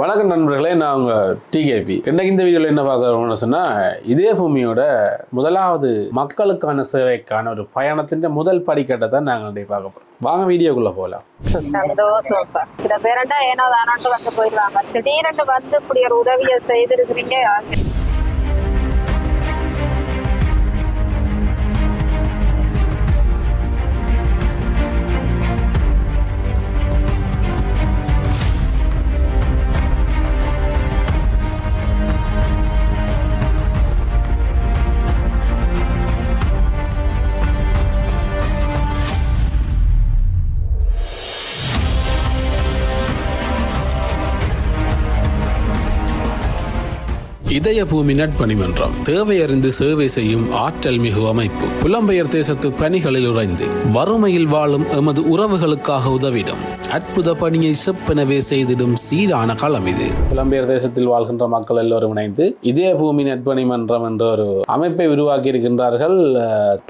வணக்கம் நண்பர்களே நான் உங்க டிகேபி இன்னைக்கு இந்த வீடியோல என்ன பார்க்கறோம்னு சொன்னா இதே பூமியோட முதலாவது மக்களுக்கான சேவைக்கான ஒரு பயணத்தின் முதல் படிக்கட்டை தான் நாங்கள் இன்றைக்கு பார்க்க போறோம். வாங்க வீடியோக்குள்ள போகலாம் சந்தோஷம்ப்பா சில பேரண்டா ஏனோ தானோட்டு வந்து போயிடுவாங்க. திடீரென்று வந்து இப்படி ஒரு உதவியை செய்திருக்கிறீங்க இதய பூமி நட்பணிமன்றம் தேவையறிந்து சேவை செய்யும் ஆற்றல் மிகு அமைப்பு. புலம்பெயர் தேசத்து பணிகளில் உறைந்து வறுமையில் வாழும் எமது உறவுகளுக்காக உதவிடும். அற்புத பணியை செப்பனவே செய்திடும் சீரான களம் இது. புலம்பெயர் தேசத்தில் வாழ்கின்ற மக்கள் எல்லோரும் இணைந்து இதய பூமி நட்பணி மன்றம் என்ற ஒரு அமைப்பை உருவாக்கி இருக்கின்றார்கள்.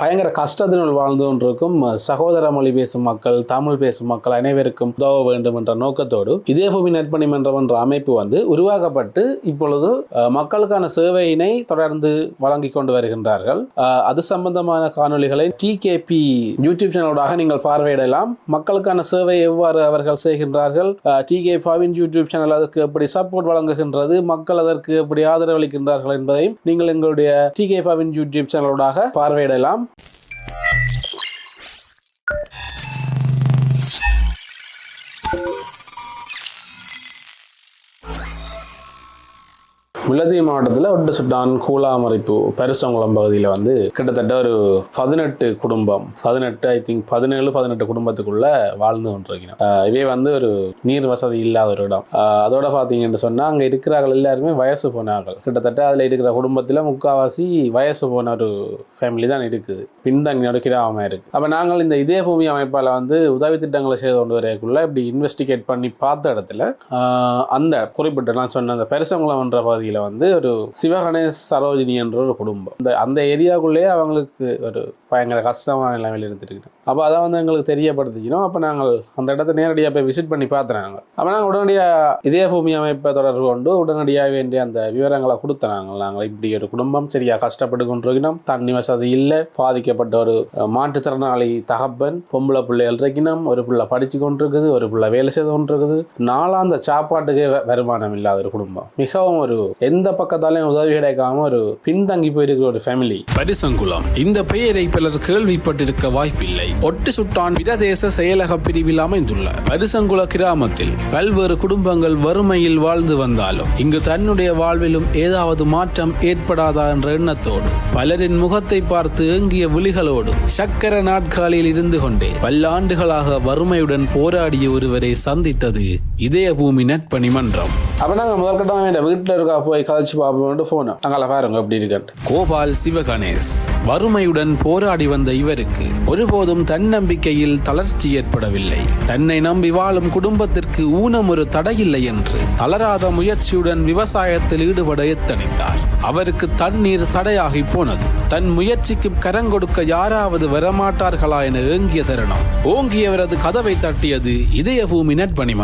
பயங்கர கஷ்டத்தினுள் வாழ்ந்து கொண்டிருக்கும் சகோதர மொழி பேசும் மக்கள் தமிழ் பேசும் மக்கள் அனைவருக்கும் உதவ வேண்டும் என்ற நோக்கத்தோடு இதய பூமி நட்பணி மன்றம் என்ற அமைப்பு வந்து உருவாக்கப்பட்டு இப்பொழுது மக்கள் மக்களுக்கான சேவையினை தொடர்ந்து வழங்கி கொண்டு வருகின்றார்கள். அது சம்பந்தமான காணொளிகளை டிகேபி யூடியூப் சேனலோடாக நீங்கள் பார்வையிடலாம். மக்களுக்கான சேவை எவ்வாறு அவர்கள் செய்கின்றார்கள்? டிகே பாவின் யூடியூப் சேனல் அதற்கு எப்படி சப்போர்ட் வழங்குகின்றது? மக்கள் அதற்கு எப்படி ஆதரவளிக்கின்றார்கள் என்பதையும் நீங்கள் எங்களுடைய டிகே பாவின் யூடியூப் சேனலோடாக பார்வையிடலாம். முல்லத்தீவு மாவட்டத்தில் ஒட்டு சுட்டான் கூழாமரைப்பு பெருசங்குளம் பகுதியில் வந்து கிட்டத்தட்ட ஒரு பதினெட்டு குடும்பம் பதினெட்டு ஐ திங்க் பதினேழு பதினெட்டு குடும்பத்துக்குள்ள வாழ்ந்து கொண்டிருக்கணும் இவே வந்து ஒரு நீர் வசதி இல்லாத ஒரு இடம். அதோட பார்த்தீங்கன்னு சொன்னால் அங்கே இருக்கிறார்கள் எல்லாருமே வயசு போனார்கள். கிட்டத்தட்ட அதில் இருக்கிற குடும்பத்தில் முக்காவாசி வயசு போன ஒரு ஃபேமிலி தான் இருக்குது. பின்தங்கியோட கிராமமாக இருக்குது அப்போ நாங்கள் இந்த இதே பூமி அமைப்பால் வந்து உதவி திட்டங்களை செய்து கொண்டு வரைக்குள்ள இப்படி இன்வெஸ்டிகேட் பண்ணி பார்த்த இடத்துல அந்த குறிப்பிட்ட நான் சொன்ன அந்த பெருசங்குளம் என்ற வந்து ஒரு சிவகணேஷ் சரோஜினி என்ற ஒரு குடும்பம். இந்த அந்த ஏரியாக்குள்ளேயே அவங்களுக்கு ஒரு பயங்கர கஷ்டமான நிலைமையில் இருந்துருக்கணும் அப்போ அதை வந்து எங்களுக்கு தெரியப்படுத்திக்கணும். அப்போ நாங்கள் அந்த இடத்த நேரடியாக போய் விசிட் பண்ணி பார்த்துறாங்க அப்போ நாங்கள் உடனடியாக இதே பூமி அமைப்பை தொடர்பு கொண்டு உடனடியாக வேண்டிய அந்த விவரங்களை கொடுத்துறாங்க நாங்கள் இப்படி ஒரு குடும்பம் சரியாக கஷ்டப்பட்டுக்கொண்டிருக்கணும் தண்ணி வசதி இல்லை. பாதிக்கப்பட்ட ஒரு மாற்றுத்திறனாளி தகப்பன் பொம்பளை பிள்ளைகள் இருக்கணும் ஒரு பிள்ளை படித்து கொண்டிருக்குது ஒரு பிள்ளை வேலை செய்து கொண்டிருக்குது. நாளாந்த சாப்பாட்டுக்கே வ- வருமானம் இல்லாத ஒரு குடும்பம். மிகவும் ஒரு எந்த பக்கத்தாலையும் உதவி கிடைக்காம ஒரு பின்தங்கி போயிருக்கிற ஒரு ஃபேமிலி பரிசங்குளம். இந்த பெயரை பலர் கேள்விப்பட்டிருக்க வாய்ப்பில்லை. ஒட்டு சுட்டான் பிரதேச செயலக பிரிவில் அமைந்துள்ள பரிசங்குள கிராமத்தில் பல்வேறு குடும்பங்கள் வறுமையில் வாழ்ந்து வந்தாலும் இங்கு தன்னுடைய வாழ்விலும் ஏதாவது மாற்றம் ஏற்படாதா என்ற எண்ணத்தோடு பலரின் முகத்தை பார்த்து ஏங்கிய விழிகளோடு சக்கர நாட்காலில் இருந்து கொண்டே பல்லாண்டுகளாக வறுமையுடன் போராடிய ஒருவரை சந்தித்தது இதயபூமி நட்பணி மன்றம். அப்போ நாங்கள் முதல் கட்டமாக என் வீட்டில் இருக்கா போய் கதைச்சு பார்ப்போம்னு போனோம். அங்கே பாருங்க எப்படி இருக்குன்ட்டு. கோபால் சிவகணேஷ் வறுமையுடன் போராடி வந்த இவருக்கு ஒருபோதும் தன்னம்பிக்கையில் தளர்ச்சி ஏற்படவில்லை. தன்னை நம்பி வாழும் குடும்பத்திற்கு ஊனம் ஒரு தடையில்லை என்று தளராத முயற்சியுடன் விவசாயத்தில் ஈடுபட எத்தனித்தார். அவருக்கு தண்ணீர் தடையாகி போனது. தன் முயற்சிக்கு கரங்கொடுக்க யாராவது வரமாட்டார்களா என ஏங்கிய தருணம். ஓங்கியவரது கதவை தட்டியது இதயபூமி நட்பணி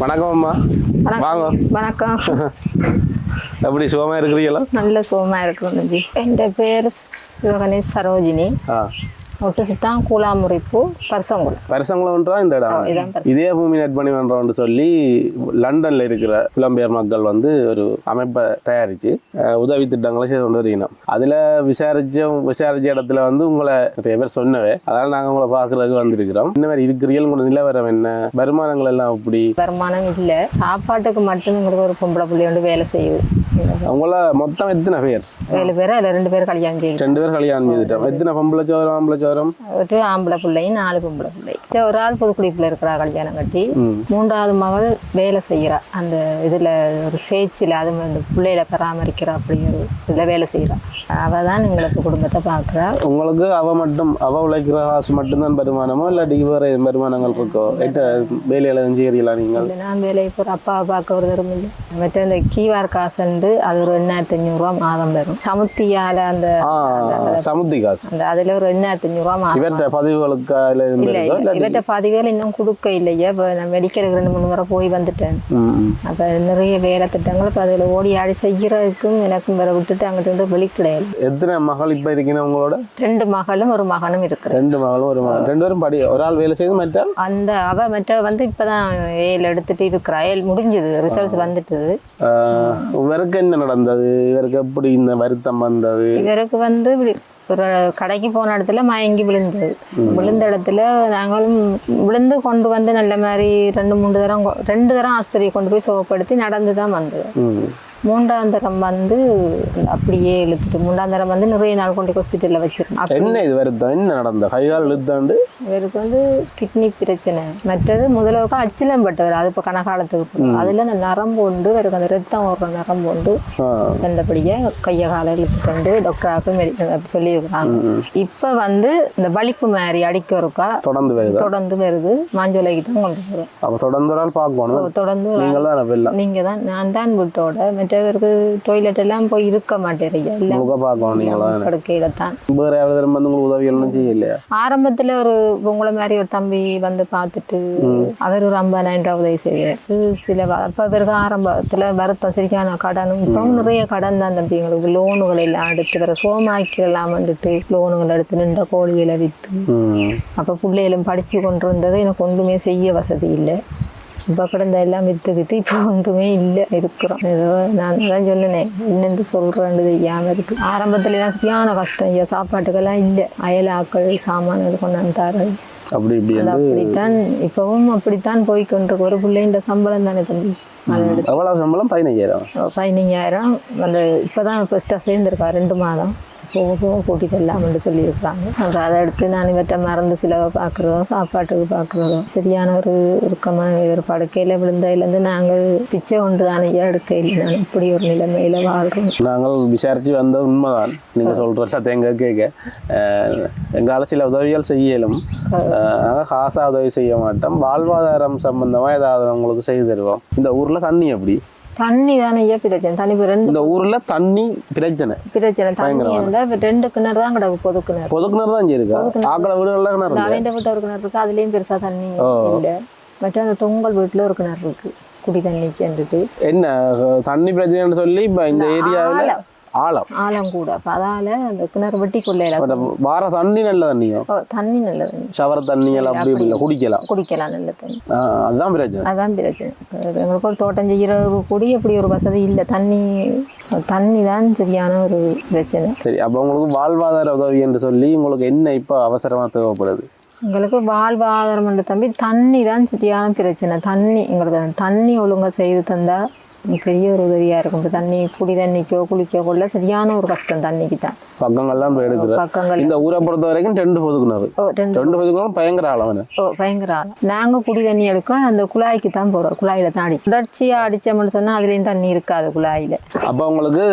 வணக்கம் அம்மா. வாங்க. வணக்கம். எப்படி சுகமாக இருக்கிறீங்களா? நல்ல சுகமா இருக்கிறோம் என் பேர் சிவகணேஷ் சரோஜினி. ஒட்டு சுட்டான் கூலாமுறிப்பு பரிசங்குளம் பரிசங்குளம்ன்றா இந்த இடம். இதே பூமி நட்பணி மன்றம்னு சொல்லி லண்டன்ல இருக்கிற புலம்பெயர் மக்கள் வந்து ஒரு அமைப்பை தயாரிச்சு உதவி திட்டங்களை செய்து கொண்டு வருகிறோம் அதுல விசாரிச்ச விசாரிச்ச இடத்துல வந்து உங்களை நிறைய பேர் சொன்னவே அதனால நாங்க உங்களை பாக்குறதுக்கு வந்திருக்கிறோம். இந்த மாதிரி இருக்கிறீர்கள் உங்களோட நிலவரம் என்ன? வருமானங்கள் எல்லாம் அப்படி வருமானம் இல்லை. சாப்பாட்டுக்கு மட்டும் எங்களுக்கு ஒரு பொம்பளை பிள்ளை வந்து வேலை செய்யுது. உங்கள மொத்தம் எத்தனை பேர்? ஏழு பேர்? அதில் ரெண்டு பேர் கல்யாணம் செய்யுது ரெண்டு பேர் கல்யாணம் செய்துட்டோம் எத்தனை பொம்பளை சோரம் ஆம்பளை சோரம் ஒரு ஆம்பளை பிள்ளையும் நாலு பொம்பளை பிள்ளை ஒரு ஆள் புதுக்குடிப்பில் இருக்கிறா கல்யாணம் கட்டி. மூன்றாவது மகள் வேலை செய்கிறா. அந்த இதில் ஒரு சேச்சில் அது அந்த பிள்ளையில பராமரிக்கிறா அப்படி ஒரு இதில் வேலை செய்கிறா. அவள் தான் எங்களுக்கு குடும்பத்தை பார்க்குறா. உங்களுக்கு அவ மட்டும் அவ உழைக்கிற காசு மட்டும்தான் வருமானமோ? இல்லாட்டி வேற வருமானங்கள் இருக்கோ? எட்ட வேலையில செய்யறீங்களா நீங்கள்? நான் வேலைக்கு போகிற அப்பாவை பார்க்க ஒரு தரம் இல்லை. மற்ற இந்த கீவார் காசுண்டு அது ஒரு எண்ணாயிரத்தி அஞ்சூறுரூவா மாதம் வரும். சமுத்தியால அந்த சமுத்தி காசு. அந்த அதில் ஒரு எண்ணாயிரத்தி அஞ்சூறுரூவா மாதம் இவற்றை பதிவுகளுக்கு இல்லை இவற்றை பதிவுகள் இன்னும் கொடுக்க இல்லையா. இப்போ நான் மெடிக்கலுக்கு ரெண்டு மூணு முறை போய் வந்துட்டேன். அப்போ நிறைய வேலை திட்டங்கள் இப்போ அதில் ஓடி ஆடி செய்கிறதுக்கும் எனக்கும் வேற விட்டுட்டு அங்கிட்டு இருந்து வெளி கிடையாது எத்தனை மகள் இப்போ இருக்கீங்க உங்களோட? ரெண்டு மகளும் ஒரு மகனும் இருக்கிறேன் ரெண்டு மகளும் ஒரு மகன். ரெண்டு பேரும் படி ஒரு ஆள் வேலை செய்து மற்றால் அந்த அவ மற்ற வந்து இப்பதான் ஏழு எடுத்துட்டு இருக்கிறா. ஏழு முடிஞ்சது. ரிசல்ட் வந்துட்டு இவருக்கு என்ன நடந்தது? இவருக்கு எப்படி இந்த வருத்தம் வந்தது? இவருக்கு வந்து ஒரு கடைக்கு போன இடத்துல மயங்கி விழுந்தது. விழுந்த இடத்துல நாங்களும் விழுந்து கொண்டு வந்து நல்ல மாதிரி ரெண்டு மூணு தரம் ரெண்டு தரம் ஆஸ்பத்திரியை கொண்டு போய் சுகப்படுத்தி நடந்து தான் வந்தது. மூன்றாம் தரம் வந்து அப்படியே இழுத்துட்டு மூன்றாம் தரம் வந்து நிறைய நாள் கொண்டு ஹாஸ்பிட்டலில் வச்சிருந்தோம். என்ன இது வருத்தம்? என்ன நடந்த கைகால் இழுத்தாண்டு? இவருக்கு வந்து கிட்னி பிரச்சனை. மற்றது முதலவுக்கு அச்சிலம் பட்டவர். அது இப்போ கனகாலத்துக்கு. அதுல அந்த நரம்பு உண்டு இவருக்கு அந்த ரத்தம் ஓடுற நரம்பு உண்டு ஆ. நல்லபடியா கையை காலை இழுத்துட்டு டாக்டராக்கு மெடிசன் சொல்லியிருக்கிறாங்க. இப்போ வந்து இந்த வலிப்பு மாதிரி அடிக்க ஒருக்கா தொடர்ந்து வருதா? தொடர்ந்து வருது. மாஞ்சோலைக்கு தான் கொண்டு போகிறோம் அப்போ தொடர்ந்து ஒரு பார்க்கணும் தொடர்ந்து நீங்கள் தான் நான் தான் விட்டோட மற்றவருக்கு டொய்லெட் எல்லாம் போய் இருக்க மாட்டேறீங்க எல்லாம் படுக்கையில தான் வேறு யாராவது திரும்ப வந்து உங்களுக்கு உதவி எல்லாம் செய்யலையா? ஆரம்பத்துல ஒரு உங்களை மாதிரி ஒரு தம்பி வந்து பார்த்துட்டு அவர் ஒரு ஐம்பதாயிரம் உதவி செய்கிறார் சில அப்ப பிறகு ஆரம்பத்துல வருத்தம் சரிக்கான கடனும் இப்போ நிறைய கடன் தான் தம்பி. எங்களுக்கு லோனுகள் எல்லாம் எடுத்து வேற சோமாக்கிடலாம் வந்துட்டு லோனுகள் எடுத்து நின்ற கோழிகளை விற்று அப்போ பிள்ளைகளும் படித்து கொண்டு இருந்தது எனக்கு ஒன்றுமே செய்ய வசதி இல்லை. இப்போ கிடந்த எல்லாம் வித்து இப்போ ஒன்றுமே இல்லை இருக்கிறோம். ஏதோ நான் தான் சொன்னேன் என்னென்று சொல்கிறேன்னு தெரியாமல் இருக்கு. ஆரம்பத்துல எல்லாம் சரியான கஷ்டம். ஐயா சாப்பாட்டுக்கெல்லாம் இல்லை. அயலாக்கள் சாமான் இது கொண்டாந்து தரது அப்படி இப்படி அப்படித்தான் இப்பவும் அப்படித்தான் போய் கொண்டிருக்கு ஒரு பிள்ளைன்ற சம்பளம் தானே தம்பி? எவ்வளவு சம்பளம்? பதினைஞ்சாயிரம். பதினஞ்சாயிரம். அந்த இப்போ தான் ஃபஸ்ட்டாக சேர்ந்துருக்கா ரெண்டு மாதம். போகும் போக கூட்டிட்டு எல்லாம்னு சொல்லியிருக்காங்க அப்போ அதை எடுத்து நான் இவற்றை மறந்து சிலவை பார்க்குறதோ சாப்பாட்டுக்கு பார்க்குறதோ சரியான ஒரு இறுக்கமான ஒரு படுக்கையில் விழுந்தையிலேருந்து நாங்கள் பிச்சை ஒன்று தான் ஐயா எடுக்கையில். நான் இப்படி ஒரு நிலைமையில் வாழ்கிறோம் நாங்கள் விசாரித்து வந்த உண்மைதான். நீங்கள் சொல்கிற சத்தம் கேட்க எங்களால் சில உதவிகள் செய்யலும் நாங்கள் காசாக உதவி செய்ய மாட்டோம். வாழ்வாதாரம் சம்பந்தமாக ஏதாவது உங்களுக்கு செய்து தருவோம். இந்த ஊரில் தண்ணி எப்படி? தண்ணி தானே ஐயா பிரச்சனை. தண்ணி ரெண்டு இந்த ஊரில் தண்ணி பிரச்சனை. பிரச்சனை. தண்ணி இப்போ ரெண்டு கிணறு தான் கிடக்கு பொது கிணறு பொது கிணறு தான் இருக்கா ஆக்கள வீடுகள்லாம் கிணறு இருக்கு அவன் வீட்டு ஒரு கிணறு இருக்குது அதுலேயும் பெருசாக தண்ணி இல்லை. மற்ற அந்த தொங்கல் வீட்டில் ஒரு கிணறு இருக்குது குடி தண்ணி சென்றுட்டு என்ன தண்ணி பிரச்சனைன்னு சொல்லி இப்போ இந்த ஏரியாவில் ஆழம். ஆழம் கூட. அப்போ அதால் அந்த கிணறு வெட்டி கொள்ளையில வார தண்ணி நல்ல தண்ணியும் ஓ தண்ணி நல்ல தண்ணி. ஷவர் தண்ணி எல்லாம் அப்படி இல்லை குடிக்கலாம். குடிக்கலாம் நல்ல தண்ணி. ஆஹ், அதுதான் பிரச்சனை. அதான் பிரச்சனை. எங்களுக்கு ஒரு தோட்டம் செய்கிறதுக்கு கூடி அப்படி ஒரு வசதி இல்லை. தண்ணி தண்ணி தான் சரியான ஒரு பிரச்சனை. சரி அப்போ உங்களுக்கு வாழ்வாதார உதவி என்று சொல்லி உங்களுக்கு என்ன இப்போ அவசரமாக தேவைப்படுது? எங்களுக்கு வாழ்வாதாரம் தம்பி தண்ணி தான் சரியான பிரச்சனை. தண்ணி எங்களுக்கு தண்ணி ஒழுங்கா செய்து தந்தா பெரிய ஒரு உதவியாக இருக்கும். இப்போ தண்ணி குடி தண்ணிக்கோ குளிக்கோ கொள்ள சரியான ஒரு கஷ்டம் தண்ணிக்கு தான் பக்கங்கள்லாம் இப்போ எடுக்கிற பக்கங்கள். இந்த ஊரை பொறுத்த வரைக்கும் ரெண்டு பொதுக்குனர் ஓ ரெண்டு பொதுக்குனர் பயங்கர ஆழவனு ஓ பயங்கர ஆழம் நாங்கள் குடி தண்ணி எடுக்க அந்த குழாய்க்கு தான் போகிறோம் குழாயில் தான் அடி தொடர்ச்சியாக அடித்தோம்னு சொன்னால் அதுலேயும் தண்ணி இருக்காது குழாயில். அப்போ உங்களுக்கு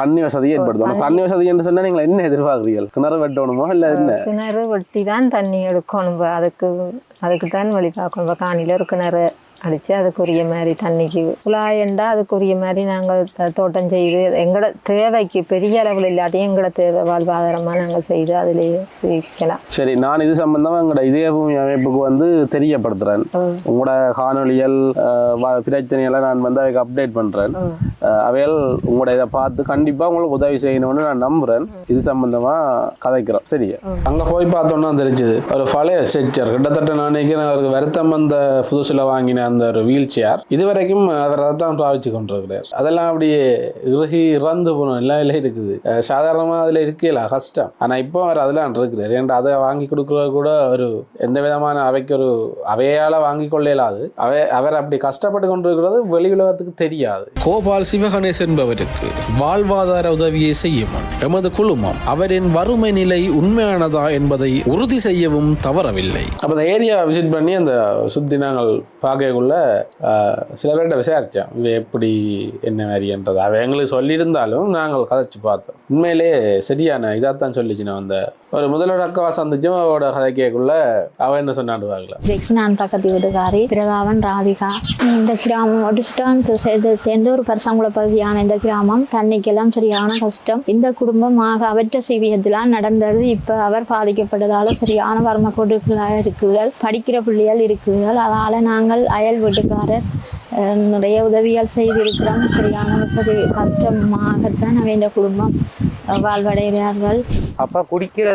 தண்ணி வசதி ஏற்படுத்தணும் தண்ணி. வசதி என்று சொன்னால் நீங்கள் என்ன எதிர்பார்க்குறீர்கள்? கிணறு வெட்டணுமோ இல்லை என்ன? கிணறு வெட்டி தான் தண்ணி எடுக்கணும். அதுக்கு அதுக்கு தான் வழி பார்க்கணும் காணியில் ஒரு கிணறு. அடித்து அதுக்குரிய மாதிரி தண்ணிக்கு குழாயண்டா அதுக்குரிய மாதிரி நாங்கள் தோட்டம் செய்து எங்களோட தேவைக்கு பெரிய அளவில் இல்லாட்டியும் எங்களோட தேவை வாழ்வாதாரமாக நாங்கள் செய்து அதிலேயே சிக்கலாம் சரி நான் இது சம்பந்தமா எங்களோட இதய பூமி அமைப்புக்கு வந்து தெரியப்படுத்துறேன். உங்களோட வ- பிரச்சனைகளை நான் வந்து அவைக்கு அப்டேட் பண்றேன். அஹ், அவைகள் உங்களோட இதை பார்த்து கண்டிப்பா உங்களுக்கு உதவி செய்யணும்னு நான் நம்புறேன். இது சம்பந்தமா கதைக்கிறோம். சரியா? அங்கே போய் பார்த்தோன்னா தெரிஞ்சுது. ஒரு பழைய ஸ்ட்ரெச்சர் கிட்டத்தட்ட நான் நினைக்கிறேன் அவருக்கு வருத்தம் வந்த புதுசில் வாங்கின அந்த ஒரு வீல் சேர் இதுவரைக்கும் அவர் அதை தான் பாவிச்சு கொண்டிருக்கிறார். அதெல்லாம் அப்படியே இறுகி இறந்து எல்லாம் இல்லை இருக்குது. சாதாரணமாக அதில் இருக்கல கஷ்டம். ஆனால் இப்போ அவர் அதெல்லாம் இருக்கிறார் ஏன்டா அதை வாங்கி கொடுக்குறது கூட ஒரு எந்த விதமான அவைக்கு ஒரு அவையால் வாங்கி கொள்ள இயலாது அவை அவர் அப்படி கஷ்டப்பட்டு கொண்டிருக்கிறது வெளி உலகத்துக்கு தெரியாது. கோபால் சிவகணேஷ் என்பவருக்கு வாழ்வாதார உதவியை செய்யும் எமது குழுமம் அவரின் வறுமை நிலை உண்மையானதா என்பதை உறுதி செய்யவும் தவறவில்லை. அப்போ அந்த ஏரியா விசிட் பண்ணி அந்த சுற்றி நாங்கள் பார்க்கக்குள்ள உள்ள சில பேர்கிட்ட விசாரித்தோம் இது எப்படி என்ன மாதிரின்றது அவ எங்களுக்கு சொல்லியிருந்தாலும் நாங்கள் கதைச்சு பார்த்தோம். உண்மையிலே சரியான இதாக தான் சொல்லிச்சு நான் அந்த ஒரு முதலோட அக்காவை சந்திச்சும் அவரோட கதை கேட்குள்ள அவ என்ன சொன்னாண்டு நான் பக்கத்து வீட்டுக்காரி பிரகாவன் ராதிகா இந்த கிராமம் ஒடிஸ்டான் ஒரு பரிசங்குள பகுதியான இந்த கிராமம்? தண்ணிக்கெல்லாம் சரியான கஷ்டம். இந்த குடும்பம் ஆக அவற்ற சிவியத்திலாம் நடந்தது. இப்போ அவர் பாதிக்கப்பட்டதால சரியான வறுமை கொடுக்கலாக இருக்குதுகள். படிக்கிற பிள்ளைகள் இருக்குதுகள். அதனால் நாங்கள் அயல் வீட்டுக்காரர் நிறைய உதவிகள் செய்திருக்கிறோம். சரியான வசதி கஷ்டமாகத்தான் அவன் குடும்பம் வாழ்வடைகிறார்கள். அப்போ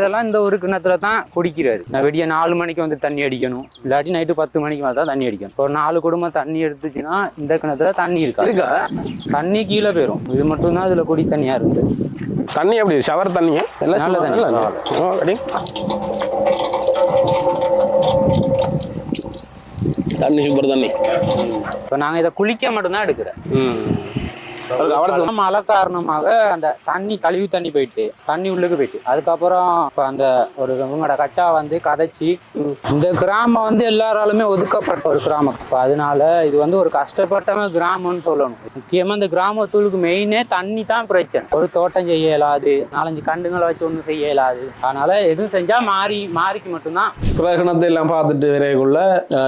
குடிக்கிறதெல்லாம் இந்த ஒரு கிணத்துல தான் குடிக்கிறது. நான் விடிய நாலு மணிக்கு வந்து தண்ணி அடிக்கணும். இல்லாட்டி நைட்டு பத்து மணிக்கு மேலே தான் தண்ணி அடிக்கணும். ஒரு நாலு குடும்பம் தண்ணி எடுத்துச்சுன்னா இந்த கிணத்துல தண்ணி இருக்கா? தண்ணி கீழே போயிடும் இது மட்டும்தான் இதுல குடி தண்ணியா இருந்து. தண்ணி எப்படி? ஷவர் நல்ல தண்ணி. நல்ல தண்ணி. தண்ணி. சூப்பர் தண்ணி இப்போ நாங்கள் இதை குளிக்க மட்டும்தான் எடுக்கிறோம் அவரது மழை காரணமாக அந்த தண்ணி கழிவு தண்ணி போயிட்டு தண்ணி உள்ளுக்கு போயிட்டு. அதுக்கப்புறம் இப்போ அந்த ஒரு இவங்களோட கச்சா வந்து கதைச்சி இந்த கிராமம் வந்து எல்லாராலுமே ஒதுக்கப்பட்ட ஒரு கிராமம். இப்போ அதனால இது வந்து ஒரு கஷ்டப்பட்டவன் கிராமம்னு சொல்லணும். முக்கியமாக இந்த கிராமத்துக்கு மெயினே தண்ணி தான் பிரச்சனை. ஒரு தோட்டம் செய்ய இயலாது நாலஞ்சு கண்டுங்களை வச்சு ஒன்றும் செய்ய இயலாது. அதனால எதுவும் செஞ்சா மாறி மாறிக்கு மட்டும்தான். கிரகணத்தை எல்லாம் பார்த்துட்டு விரைக்குள்ள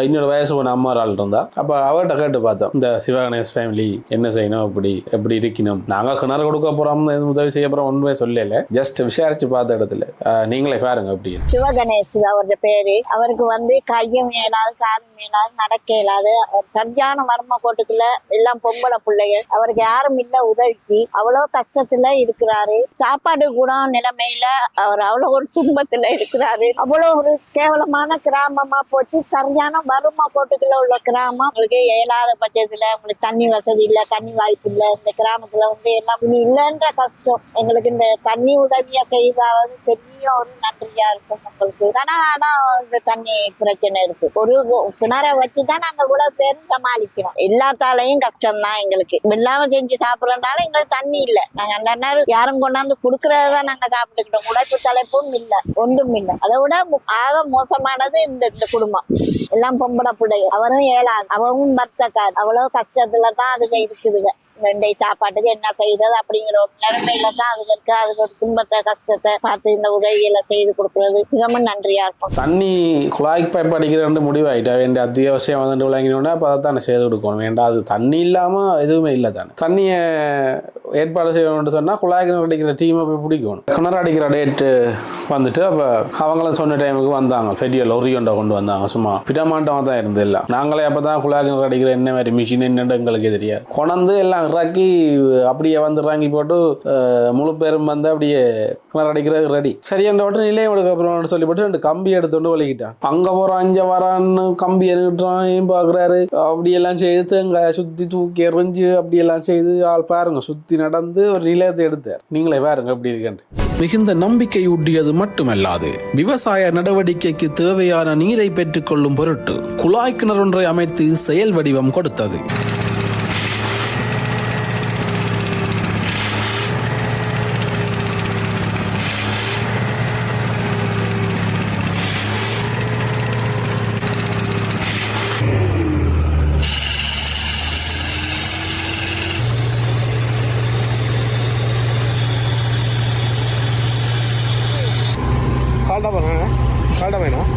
இன்னொரு வயசு போன அம்மா ஆள் இருந்தா அப்போ அவர்கிட்ட கேட்டு பார்த்தோம். இந்த சிவகணேஷ் ஃபேமிலி என்ன செய்யணும் அப்படி எப்படி இருக்கணும்? நாங்க கிணறு கொடுக்க போறோம் எதுவும் உதவி செய்ய போறோம் ஒன்றுமே சொல்லல. ஜஸ்ட் விசாரிச்சு பார்த்த இடத்துல. நீங்களே பாருங்க அப்படி சிவகணேஷ் அவரோட பேரு. அவருக்கு வந்து கையும் மேலாது காலும் மேலாது நடக்க இயலாது. அவர் சரியான மர்ம கோட்டுக்குள்ள எல்லாம் பொம்பளை பிள்ளைகள் அவருக்கு யாரும் இல்ல உதவிக்கு. அவ்வளவு கஷ்டத்துல இருக்கிறாரு. சாப்பாடு கூட நிலைமையில அவர் அவ்வளவு ஒரு துன்பத்துல இருக்கிறாரு. அவ்வளவு ஒரு கேவலமான கிராமமா போச்சு. சரியான மர்ம கோட்டுக்குள்ள உள்ள கிராமம். உங்களுக்கு இயலாத பட்சத்துல உங்களுக்கு தண்ணி வசதி இல்ல தண்ணி வாய்ப்பு இல்லை. இந்த கிராமத்துல வந்து எல்லாம் இனி இல்லைன்ற கஷ்டம். எங்களுக்கு இந்த தண்ணி உதவியை செய்தாவது தண்ணியும் ஒரு நன்றியா இருக்கும் உங்களுக்கு. கனகானா இந்த தண்ணி பிரச்சனை இருக்கு. ஒரு கிணற வச்சுதான் நாங்க கூட பேர் சமாளிக்கிறோம். எல்லாத்தாலையும் கஷ்டம் தான் எங்களுக்கு. இல்லாம செஞ்சு சாப்பிடறதுனால எங்களுக்கு தண்ணி இல்ல. நாங்க அந்த நேரம் யாரும் கொண்டாந்து குடுக்கறதான் நாங்க சாப்பிட்டுக்கிட்டோம். உழைப்பு தலைப்பும் இல்ல. ஒன்றும் இல்ல. அதை விட ஆக மோசமானது இந்த இந்த குடும்பம். எல்லாம் பொம்பளை பிள்ளை அவரும் ஏழாது அவரும் வர்த்தக்கார் அவ்வளவு கஷ்டத்துல தான் அதுங்க இருக்குதுங்க. ரெண்டை சாப்பாட்டுக்கு என்ன செய்யறது அப்படிங்கிற ஒரு நிலைமையில தான் அதுங்க இருக்கு. அதுக்கு ஒரு துன்பத்தை கஷ்டத்தை பார்த்து இந்த உதவிகளை இது கொடுக்கறது. மிகவும் நன்றியா இருக்கும் தண்ணி குழாய்க்கு பைப் அடிக்கிறேன் முடிவாயிட்டா. வேண்டிய அத்தியாவசியம் வந்துட்டு விளங்கினோடனே அப்போ அதை தானே செய்து கொடுக்கணும். வேண்டாம் அது தண்ணி இல்லாமல் எதுவுமே இல்லை தானே. தண்ணியை ஏற்பாடு செய்யணும்னு சொன்னால் குழாய் கிணறு அடிக்கிற டீமை போய் பிடிக்கணும். கிணறு அடிக்கிற டேட்டு வந்துட்டு அப்போ அவங்களும் சொன்ன டைமுக்கு வந்தாங்க. பெரிய லொரியோண்டை கொண்டு வந்தாங்க. சும்மா பிடமாட்டமாக தான் இருந்தது இல்லை நாங்களே அப்போ தான் குழாய் கிணறு அடிக்கிற என்ன மாதிரி மிஷின் என்னென்னு எங்களுக்கு தெரியாது. கொண்டு எல்லாம் இறக்கி அப்படியே வந்து இறங்கி போட்டு முழு பேரும் வந்து அப்படியே கிணறு அடிக்கிறது ரெடி சரி என்ற நிலையம் எடுக்க போறோம்னு சொல்லிவிட்டு ரெண்டு கம்பி எடுத்துட்டு வலிக்கிட்டான் அங்க போறான் அஞ்ச வரான்னு கம்பி எறிவிட்டுறான் ஏன் பாக்குறாரு? அப்படியெல்லாம் செய்து தேங்காயை சுத்தி தூக்கி எறிஞ்சு அப்படியெல்லாம் செய்து ஆள் பாருங்க சுத்தி நடந்து ஒரு நிலையத்தை எடுத்தார். நீங்களே பாருங்க எப்படி இருக்கேன் மிகுந்த நம்பிக்கையூட்டியது மட்டுமல்லாது விவசாய நடவடிக்கைக்கு தேவையான நீரை பெற்றுக்கொள்ளும் பொருட்டு குழாய் கிணறொன்றை அமைத்து செயல் வடிவம் கொடுத்தது கால்டா பண்ண கால்டா வேணும்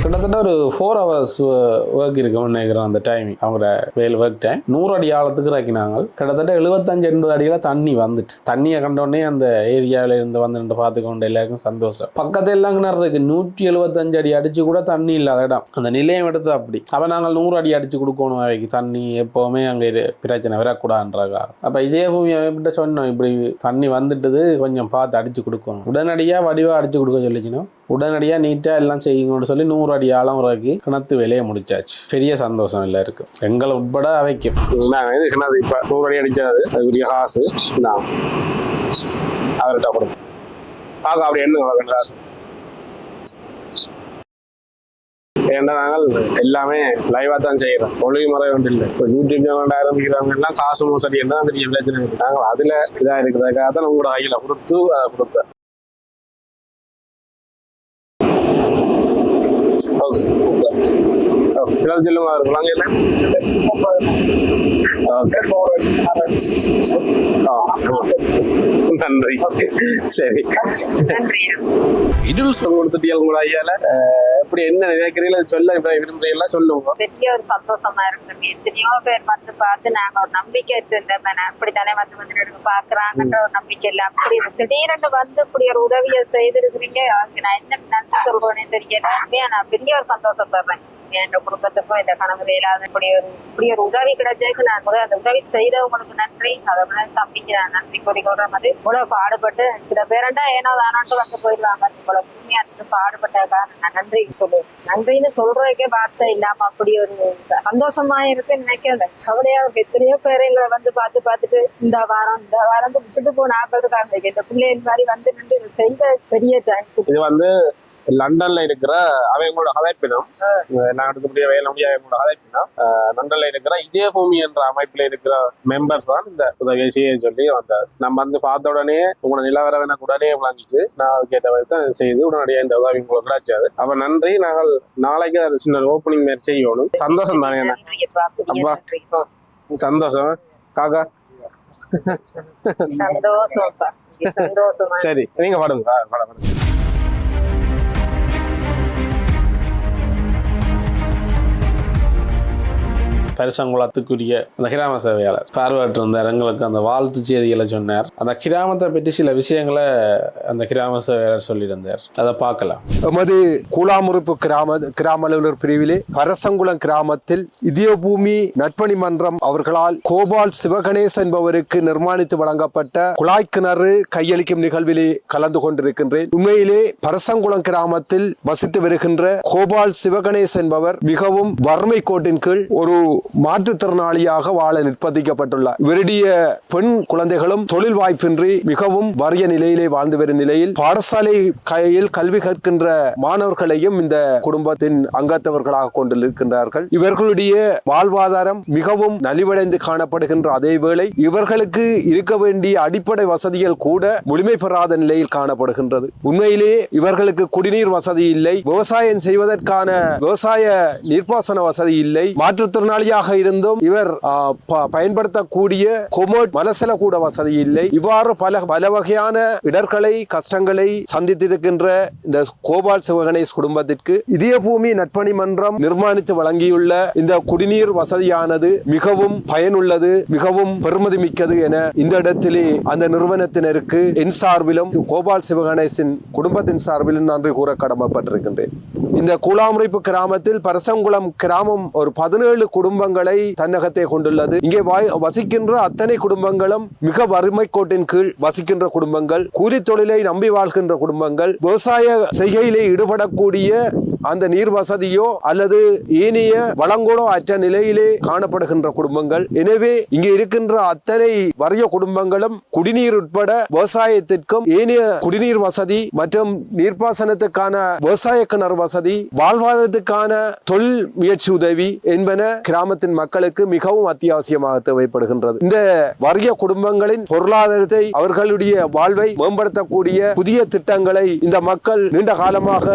கிட்டத்தட்ட ஒரு ஃபோர் ஹவர்ஸ் ஒர்க் இருக்கும்னு நினைக்கிறேன் அந்த டைமிங் அவங்களோட வேல் ஒர்க் டைம் நூறு அடி ஆழத்துக்கு இறக்கினாங்க. கிட்டத்தட்ட எழுபத்தஞ்சு எண்பது அடியில் தண்ணி வந்துட்டு. தண்ணியை கண்டோடனே அந்த ஏரியாவில் இருந்து வந்து நின்று பார்த்துக்கொண்டு எல்லாருக்கும் சந்தோஷம். பக்கத்தில் எல்லாம் கிணறு இருக்கு. நூற்றி எழுபத்தஞ்சு அடி அடிச்சு கூட தண்ணி இல்லாத இடம். அந்த நிலையம் எடுத்து அப்படி. அப்போ நாங்கள் நூறு அடி அடிச்சு கொடுக்கணும் அவைக்கு. தண்ணி எப்போவுமே அங்கே இரு- பிரச்சனை வரக்கூடாதுன்றக்கா அப்போ இதே பூமி அவன்கிட்ட சொன்னோம். இப்படி தண்ணி வந்துட்டது. கொஞ்சம் பார்த்து அடிச்சு கொடுக்கணும். உடனடியாக வடிவாக அடிச்சு கொடுக்க சொல்லிக்கணும் உடனடியாக நீட்டாக எல்லாம் செய்யுங்கன்னு சொல்லி நூறு அடி ஆழம் இறக்கி கிணத்து வேலையை முடிச்சாச்சு. பெரிய சந்தோஷம் இல்லை இருக்கு. எங்களை உட்பட அவைக்கும். இது? இப்போ நூறு அடி அடிச்சது. அதுக்குரிய காசு. நான் அவர்கிட்ட கொடுப்போம் பார்க்க அப்படி என்ன காசு? ஏன்னா நாங்கள் எல்லாமே லைவாக தான் செய்யறோம் ஒழுங்கு முறை ஒன்று இல்லை. இப்போ யூடியூப் சேனல் ஆரம்பிக்கிறவங்க எல்லாம் காசு மோசடி என்ன பெரிய பிரச்சனை நாங்கள் அதுல இதா இருக்கிறதுக்காக தான் உங்களோட கையில் கொடுத்து அதை கொடுத்தேன். ಹೋಗಿ சிலர் சொல்லுங்க இருக்கலாம் இல்லை நன்றி. சரி. இதில் சொல்ல கொடுத்துட்டீங்க உங்களோட ஐயால? அஹ், எப்படி என்ன நினைக்கிறீங்களோ அதை சொல்ல விரும்புறீங்களா? சொல்லுங்க. பெரிய ஒரு சந்தோஷமா இருக்குது எத்தனையோ பேர் வந்து பார்த்து நாங்க ஒரு நம்பிக்கை இருந்தோம் அப்படித்தானே வந்து வந்து எனக்கு பாக்குறாங்கன்ற ஒரு நம்பிக்கை இல்ல. அப்படி திடீரென்று வந்து இப்படி ஒரு உதவியை செய்திருக்கிறீங்க. அதுக்கு நான் என்ன நன்றி சொல்றேனே தெரியல. நான் பெரிய ஒரு சந்தோஷப்படுறேன். என்ற குடும்பத்துக்கும் இந்த கணவர் இல்லாத இப்படி ஒரு இப்படி ஒரு உதவி கிடைச்சதுக்கு நான் முதல் அந்த உதவி செய்தவங்களுக்கு நன்றி. அதை விட தம்பிக்கு நான் நன்றி கூறிக்கொள்ற மாதிரி இவ்வளவு பாடுபட்டு சில பேரண்டா ஏனோ தானோட்டு வந்து போயிடுவாங்க. இவ்வளவு உண்மையா இருந்து பாடுபட்டதுக்காக நான் நன்றி சொல்லுவேன் நன்றின்னு சொல்றதுக்கே வார்த்தை இல்லாம அப்படி ஒரு சந்தோஷமா இருக்கு நினைக்கிறேன் கவலையா எத்தனையோ பேர் வந்து பார்த்து பார்த்துட்டு இந்த வாரம் இந்த வாரம் விட்டுட்டு போன ஆக்கள் இருக்காங்க இந்த பிள்ளைகள் மாதிரி வந்து நின்று இதை செய்த பெரிய தேங்க்ஸ் இது வந்து லண்டன்ல இருக்கிற அவங்களோட கதைப்பினம் நான் அடுத்தபடியாக வேலை முடியாத அவங்களோட கதைப்பினம் அஹ், லண்டன்ல இருக்கிற இதயபூமி என்ற அமைப்புல இருக்கிற மெம்பர்ஸ் தான் இந்த உதவியை செய்ய சொல்லி வந்தார். நம்ம வந்து பார்த்த உடனே உங்களோட நிலவரம் எனக்கு உடனே விளங்கிச்சு. நான் அதுக்கேற்ற மாதிரி தான் இதை செய்து உடனடியாக இந்த உதவி உங்களுக்கு கிடைச்சது அப்ப நன்றி. நாங்கள் நாளைக்கு ஒரு சின்ன ஓப்பனிங் மாதிரி செய்யணும். சந்தோஷம் தானே என்ன? அப்பா. சந்தோஷம். காக்கா. சரி நீங்க பாடுங்க. பாடுங்க. பரிசங்குளத்துக்குரிய அந்த கிராம சேவையாளர். பார்வையற்றிருந்தார் எங்களுக்கு அந்த வாழ்த்து செய்திகளை சொன்னார். அந்த கிராமத்தை பற்றி சில விஷயங்களை அந்த கிராம சேவையாளர் சொல்லியிருந்தார். அதை பார்க்கலாம். எமது கூலாமுறுப்பு கிராம கிராம அலுவலர் பிரிவிலே பரசங்குளம் கிராமத்தில் இதயபூமி நட்பணி மன்றம் அவர்களால் கோபால் சிவகணேஷ் என்பவருக்கு நிர்மாணித்து வழங்கப்பட்ட குழாய் கிணறு கையளிக்கும் நிகழ்விலே கலந்து கொண்டிருக்கின்றேன். உண்மையிலே பரசங்குளம் கிராமத்தில் வசித்து வருகின்ற கோபால் சிவகணேஷ் என்பவர் மிகவும் வறுமை கோட்டின் கீழ் ஒரு மாற்றுத்திறனாளியாக வாழ நிர்பந்திக்கப்பட்டுள்ளார். இவருடைய பெண் குழந்தைகளும் தொழில் வாய்ப்பின்றி மிகவும் வறிய நிலையிலே வாழ்ந்து வரும் நிலையில் பாடசாலை கையில் கல்வி கற்கின்ற மாணவர்களையும் இந்த குடும்பத்தின் அங்கத்தவர்களாக கொண்டிருக்கின்றார்கள். இவர்களுடைய வாழ்வாதாரம் மிகவும் நலிவடைந்து காணப்படுகின்ற அதே வேளை இவர்களுக்கு இருக்க வேண்டிய அடிப்படை வசதிகள் கூட முழுமை பெறாத நிலையில் காணப்படுகின்றது. உண்மையிலேயே இவர்களுக்கு குடிநீர் வசதி இல்லை விவசாயம் செய்வதற்கான விவசாய நீர்ப்பாசன வசதி இல்லை மாற்றுத்திறனாளியாக இருந்தும் இவர் பயன்படுத்தக்கூடிய கொமோட் மலசல கூட வசதி இல்லை. இவ்வாறு பல பல வகையான இடர்களை கஷ்டங்களை சந்தித்திருக்கின்ற இந்த கோபால் சிவகணேஷ் குடும்பத்திற்கு இதயபூமி நட்பணி மன்றம் நிர்மாணித்து வழங்கியுள்ள இந்த குடிநீர் வசதியானது மிகவும் பயனுள்ளது மிகவும் பெருமதி மிக்கது என இந்த இடத்திலே அந்த நிறுவனத்தினருக்கு என் சார்பிலும் கோபால் சிவகணேசின் குடும்பத்தின் சார்பிலும் நன்றி கூற கடமைப்பட்டிருக்கின்றேன். இந்த கூழாமுறைப்பு கிராமத்தில் பரசங்குளம் கிராமம் ஒரு பதினேழு குடும்ப குடும்பங்களை தன்னகத்தை கொண்டுள்ளது. இங்கே வாய்- வசிக்கின்ற அத்தனை குடும்பங்களும் மிக வறுமை கோட்டின் கீழ் வசிக்கின்ற குடும்பங்கள் கூலி தொழிலை நம்பி வாழ்கின்ற குடும்பங்கள் விவசாய செய்கையிலே ஈடுபடக்கூடிய அந்த நீர் வசதியோ அல்லது ஏனைய வளங்களோ அற்ற நிலையிலே காணப்படுகின்ற குடும்பங்கள். எனவே இங்கே இருக்கின்ற அத்தனை வறிய குடும்பங்களும் குடிநீர் உட்பட விவசாயத்திற்கும் ஏனைய குடிநீர் வசதி மற்றும் நீர்ப்பாசனத்துக்கான விவசாய கிணறு வசதி வாழ்வாதாரத்துக்கான தொழில் முயற்சி உதவி என்பன கிராமத்தின் மக்களுக்கு மிகவும் அத்தியாவசியமாக தேவைப்படுகின்றது. இந்த வறிய குடும்பங்களின் பொருளாதாரத்தை அவர்களுடைய வாழ்வை மேம்படுத்தக்கூடிய புதிய திட்டங்களை இந்த மக்கள் நீண்ட காலமாக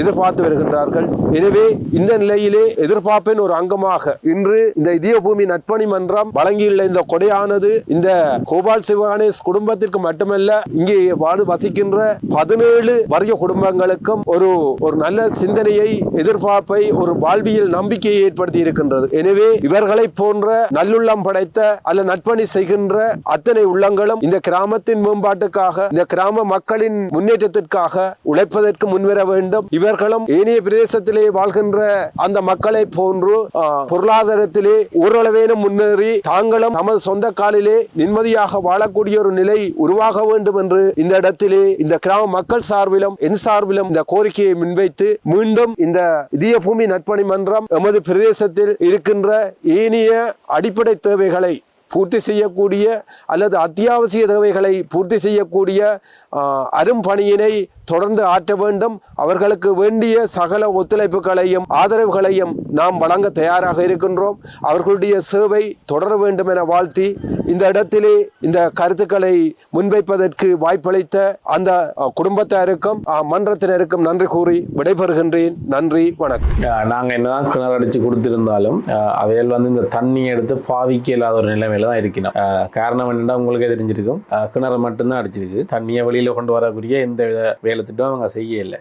எதிர்பார்த்து வருகின்றார்கள் எனவே இந்த நிலையிலே எதிர்பார்ப்பின் ஒரு அங்கமாக இன்று இந்த இதயபூமி நட்பணி மன்றம் வழங்கியுள்ள இந்த கொடையானது இந்த கோபால் சிவகணேஷ் குடும்பத்திற்கு மட்டுமல்ல இங்கே வாழ வசிக்கின்ற பதினேழு வறிய குடும்பங்களுக்கும் ஒரு ஒரு நல்ல சிந்தனையை எதிர்பார்ப்பை ஒரு வாழ்வியல் நம்பிக்கையை ஏற்படுத்தி இருக்கின்றது. எனவே இவர்களை போன்ற நல்லுள்ளம் படைத்த அல்ல நட்பணி செய்கின்ற அத்தனை உள்ளங்களும் இந்த கிராமத்தின் மேம்பாட்டுக்காக இந்த கிராம மக்களின் முன்னேற்றத்திற்காக உழைப்பதற்கு முன்வர வேண்டும். இவர்களும் ஏனைய பிரதேசத்திலே வாழ்கின்ற அந்த மக்களை போன்று பொருளாதாரத்திலே ஓரளவேனும் முன்னேறி தாங்களும் தமது சொந்த காலிலே நிம்மதியாக வாழக்கூடிய ஒரு நிலை உருவாக வேண்டும் என்று இந்த இடத்திலே இந்த கிராம மக்கள் சார்பிலும் என் சார்பிலும் இந்த கோரிக்கையை முன்வைத்து மீண்டும் இந்த இதய பூமி நட்பணி மன்றம் எமது பிரதேசத்தில் இருக்கின்ற ஏனைய அடிப்படை தேவைகளை பூர்த்தி செய்யக்கூடிய அல்லது அத்தியாவசிய தேவைகளை பூர்த்தி செய்யக்கூடிய அரும்பணியினை தொடர்ந்து ஆற்ற வேண்டும். அவர்களுக்கு வேண்டிய சகல ஒத்துழைப்புகளையும் ஆதரவுகளையும் நாம் வழங்க தயாராக இருக்கின்றோம். அவர்களுடைய சேவை தொடர வேண்டும் என வாழ்த்தி இந்த இடத்திலே இந்த கருத்துக்களை முன்வைப்பதற்கு வாய்ப்பளித்த அந்த குடும்பத்தாருக்கும் மன்றத்தினருக்கும் நன்றி கூறி விடைபெறுகின்றேன். நன்றி வணக்கம். நாங்கள் என்னதான் கிணறு அடித்து கொடுத்திருந்தாலும் அவையில் வந்து இந்த தண்ணியை எடுத்து பாவிக்க இல்லாத ஒரு நிலைமையில தான் இருக்கணும். காரணம் என்னென்னா உங்களுக்கே தெரிஞ்சிருக்கும். கிணறு மட்டும்தான் அடிச்சிருக்கு. தண்ணியை வெளியில் கொண்டு வரக்கூடிய எந்த வித கையெழுத்திட்டும் அவங்க செய்யலை.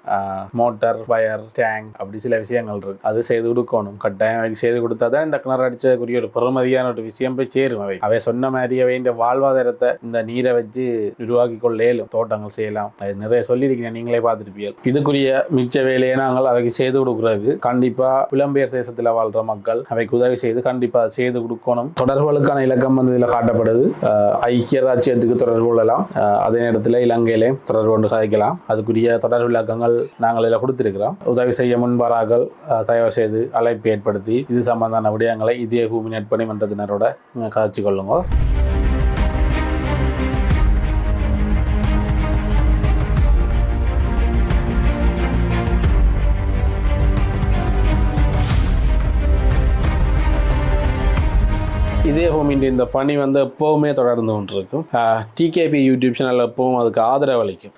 மோட்டார் ஃபயர் டேங்க் அப்படி சில விஷயங்கள் இருக்கு. அது செய்து கொடுக்கணும். கட்டாயம் அவைக்கு செய்து கொடுத்தா தான் இந்த கிணறு அடிச்சதுக்குரிய ஒரு பெருமதியான ஒரு விஷயம் போய் சேரும் அவை. அவை சொன்ன மாதிரி அவை இந்த வாழ்வாதாரத்தை இந்த நீரை வச்சு உருவாக்கி கொள்ளேலும் தோட்டங்கள் செய்யலாம். அது நிறைய சொல்லியிருக்கீங்க. நீங்களே பார்த்துருப்பீர்கள். இதுக்குரிய மிச்ச வேலையை நாங்கள் அவைக்கு செய்து கொடுக்குறதுக்கு கண்டிப்பா புலம்பெயர் தேசத்தில் வாழ்ற மக்கள் அவைக்கு உதவி செய்து கண்டிப்பாக செய்து கொடுக்கணும். தொடர்புகளுக்கான இலக்கம் வந்து இதுல காட்டப்படுது. அஹ் ஐக்கிய ராஜ்யத்துக்கு தொடர்பு கொள்ளலாம். அதே நேரத்தில் இலங்கையிலே தொடர்பு கொண்டு கதைக்கலாம் அதுக்குரிய தொடர் விளக்கங்கள் நாங்கள் இதில் கொடுத்திருக்கிறோம். உதவி செய்ய முன்பாரார்கள் தயவு செய்து அழைப்பு ஏற்படுத்தி இது சம்பந்தமான விடயங்களை இதய பூமி நட்பணி மன்றத்தினரோட கதைச்சு கொள்ளுங்க. இதே ஹோமின் இந்த பணி வந்து எப்போவுமே தொடர்ந்து கொண்டிருக்கும். டிகேபி யூடியூப் சேனல் எப்பவும் அதுக்கு ஆதரவு அளிக்கும்.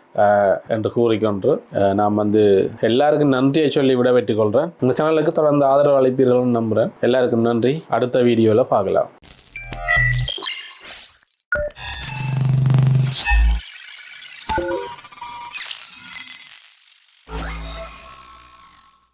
என்று கூறிக்கொண்டு நான் நாம் வந்து எல்லாருக்கும் நன்றியை சொல்லி விட வெற்றி கொள்கிறேன். இந்த சேனலுக்கு தொடர்ந்து ஆதரவு அளிப்பீர்கள்னு நம்புகிறேன். எல்லாருக்கும் நன்றி. அடுத்த வீடியோவில் பார்க்கலாம்.